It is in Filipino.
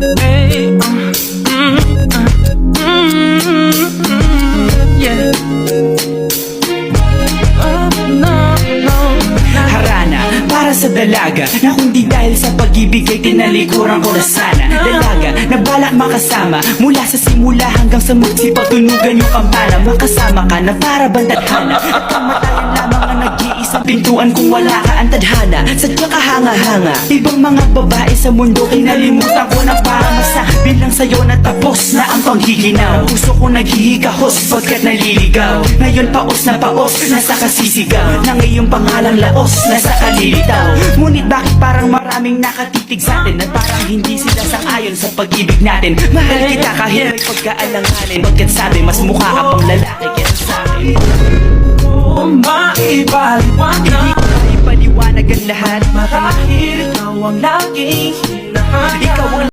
Hey. Oh, no, Harana para sa dalaga Na kundi dahil sa pag-ibig ay tinalikuran ko na sana. Dalaga na balak makasama Mula sa simula hanggang sa magsipagtunugan yung kampana. Makasama ka na para bandadhana At kamatayan lamang ang nag-iisang pintuan Kung wala ka ang tadhana. Sadya ka hanga-hanga Ibang mga babae sa mundo Kinalimutan ko na sa'yo na tapos na ang panghihinaw. Puso ko naghihigahos pagkat naliligaw. Ngayon paos na paos, nasa kasisigaw. Ng iyong pangalang laos, nasa kalilitaw. Ngunit bakit parang maraming nakatitig sa atin? At parang hindi sila sang-ayon sa pag-ibig natin? Mahal kita kahit may pagkaalanganin. Pagkat sabi mas mukha ka pang lalaki kesa sa akin. Oh, maipaliwanag Hindi ko ipaliwanag ang lahat. Marahil ikaw ang laging hinahanap. Ikaw ang